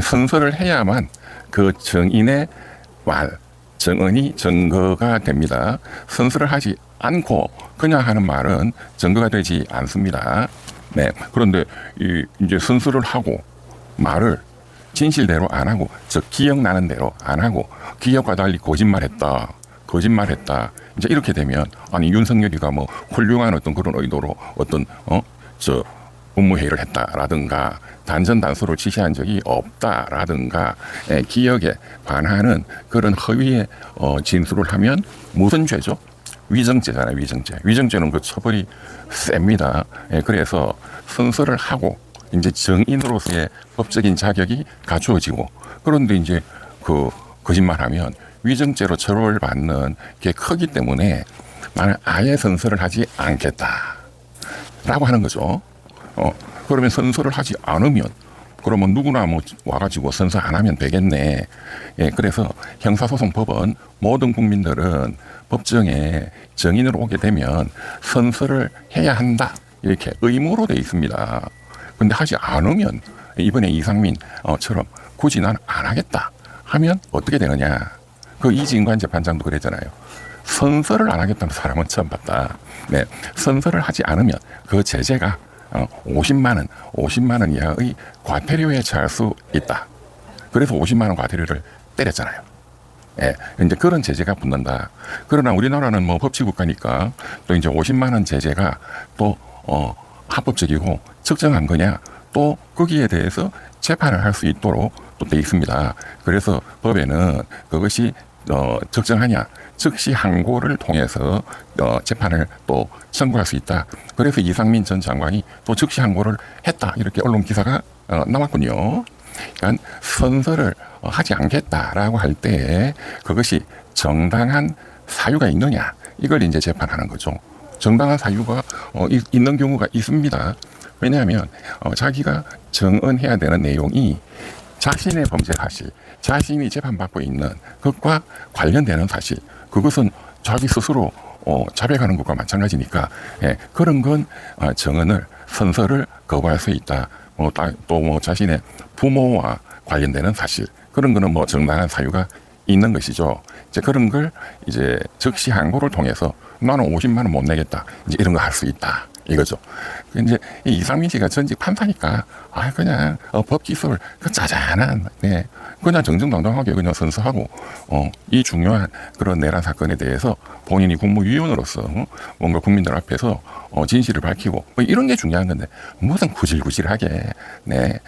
선서를 해야만 그 정인의 말, 정언이 증거가 됩니다. 선서를 하지 않고 그냥 하는 말은 증거가 되지 않습니다. 네. 그런데 이 이제 선서를 하고 말을 진실대로 안 하고 즉 기억나는 대로 안 하고 기억과 달리 거짓말했다. 거짓말했다. 이제 이렇게 되면 아니 윤석열이가 뭐 훌륭한 어떤 그런 의도로 어떤 어저 국무회의를 했다라든가 단전 단서로 지시한 적이 없다라든가 예, 기억에 반하는 그런 허위의 어, 진술을 하면 무슨 죄죠? 위정죄잖아요, 위정죄. 위정죄는 그 처벌이 셉니다. 예, 그래서 선서를 하고 이제 정인으로서의 법적인 자격이 갖추어지고 그런데 이제 그 거짓말하면 위정죄로 처벌받는 게 크기 때문에 나는 아예 선서를 하지 않겠다라고 하는 거죠. 어, 그러면 선서를 하지 않으면 그러면 누구나 뭐 와가지고 선서 안 하면 되겠네. 예, 그래서 형사소송법은 모든 국민들은 법정에 정인으로 오게 되면 선서를 해야 한다. 이렇게 의무로 돼 있습니다. 근데 하지 않으면 이번에 이상민처럼 굳이 난 안 하겠다 하면 어떻게 되느냐. 그 이진관 재판장도 그랬잖아요. 선서를 안 하겠다는 사람은 처음 봤다. 네, 선서를 하지 않으면 그 제재가 어, 50만 원, 50만 원 이하의 과태료에 처할 수 있다. 그래서 50만 원 과태료를 때렸잖아요. 예, 이제 그런 제재가 붙는다. 그러나 우리나라는 뭐 법치국가니까 또 이제 50만 원 제재가 또 어, 합법적이고 적정한 거냐 또 거기에 대해서 재판을 할 수 있도록 또 돼 있습니다. 그래서 법에는 그것이 어, 적정하냐 즉시 항고를 통해서 어, 재판을 또 청구할 수 있다. 그래서 이상민 전 장관이 또 즉시 항고를 했다 이렇게 언론 기사가 어, 나왔군요. 그러니까 선서를 어, 하지 않겠다라고 할 때 그것이 정당한 사유가 있느냐 이걸 이제 재판하는 거죠. 정당한 사유가 어, 이- 있는 경우가 있습니다. 왜냐하면 어, 자기가 정언해야 되는 내용이 자신의 범죄 사실, 자신이 재판받고 있는 것과 관련되는 사실, 그것은 자기 스스로 어, 자백하는 것과 마찬가지니까 예, 그런 건 어, 정언을 선서를 거부할 수 있다. 뭐, 또뭐 자신의 부모와 관련되는 사실 그런 거는 뭐 정당한 사유가 있는 것이죠. 이제 그런 걸 이제 즉시 항고를 통해서 나는 50만 원 못 내겠다. 이제 이런 거 할 수 있다. 이거죠. 그 이제 이 이상민 씨가 전직 판사니까 아 그냥 어, 법 기술 그 짜잔한 네. 그냥 정정당당하게 그냥 선서하고 어, 이 중요한 그런 내란 사건에 대해서 본인이 국무위원으로서 어, 뭔가 국민들 앞에서 어, 진실을 밝히고 뭐 이런 게 중요한 건데 무슨 구질구질하게 네